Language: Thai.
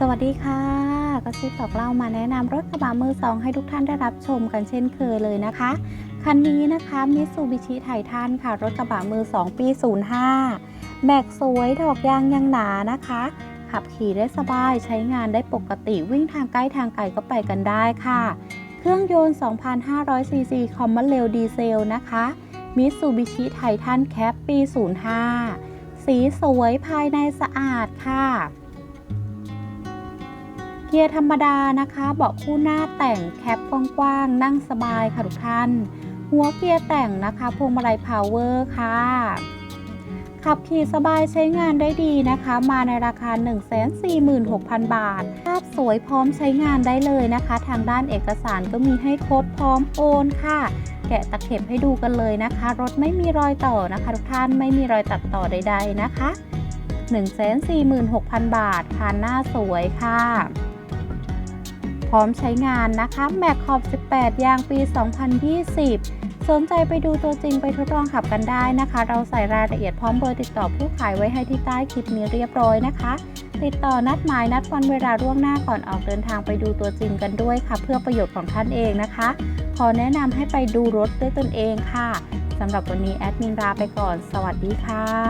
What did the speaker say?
สวัสดีค่ะก็ซิบบอกเล่ามาแนะนำรถกระบะมือสองให้ทุกท่านได้รับชมกันเช่นเคยเลยนะคะ คันนี้นะคะมิตซูบิชิไททันค่ะ รถกระบะมือ2ปี 05แม็กสวยดอกยางยังหนานะคะ ขับขี่ได้สบายใช้งานได้ปกติวิ่งทางใกล้ทางไกลก็ไปกันได้ค่ะ เครื่องยนต์ 2,500 ซีซีคอมมอนเรลดีเซลนะคะมิตซูบิชิไททันแคปปี 05 สีสวยภายในสะอาดค่ะ เกียร์ธรรมดานะคะ เบาะคู่หน้าแต่งแคปกว้างๆ นั่งสบายค่ะทุกท่าน หัวเกียร์แต่งนะคะพวงมาลัยพาวเวอร์ค่ะ ขับขี่สบายใช้งานได้ดีนะคะ มาในราคา 146,000 บาท ภาพสวยพร้อมใช้งานได้เลยนะคะ ทางด้านเอกสารก็มีให้โค้ดพร้อมโอนค่ะ แกะตะเข็บให้ดูกันเลยนะคะ รถไม่มีรอยต่อนะคะทุกท่านไม่มีรอยตัดต่อใด ๆนะคะ146,000 บาทผ่านหน้าสวยค่ะ พร้อมใช้งานนะคะแม็กขอบ 18 ยางปี 2020 สนใจไปดูตัวจริงไปทดลองขับกันได้นะคะ เราใส่รายละเอียดพร้อมเบอร์ติดต่อผู้ขายไว้ให้ที่ใต้คลิปนี้เรียบร้อยนะคะ ติดต่อนัดหมายนัดวันเวลาล่วงหน้าก่อนออกเดินทางไปดูตัวจริงกันด้วยค่ะ เพื่อประโยชน์ของท่านเองนะคะ ขอแนะนำให้ไปดูรถด้วยตนเองค่ะสำหรับวันนี้แอดมินลาไปก่อน สวัสดีค่ะ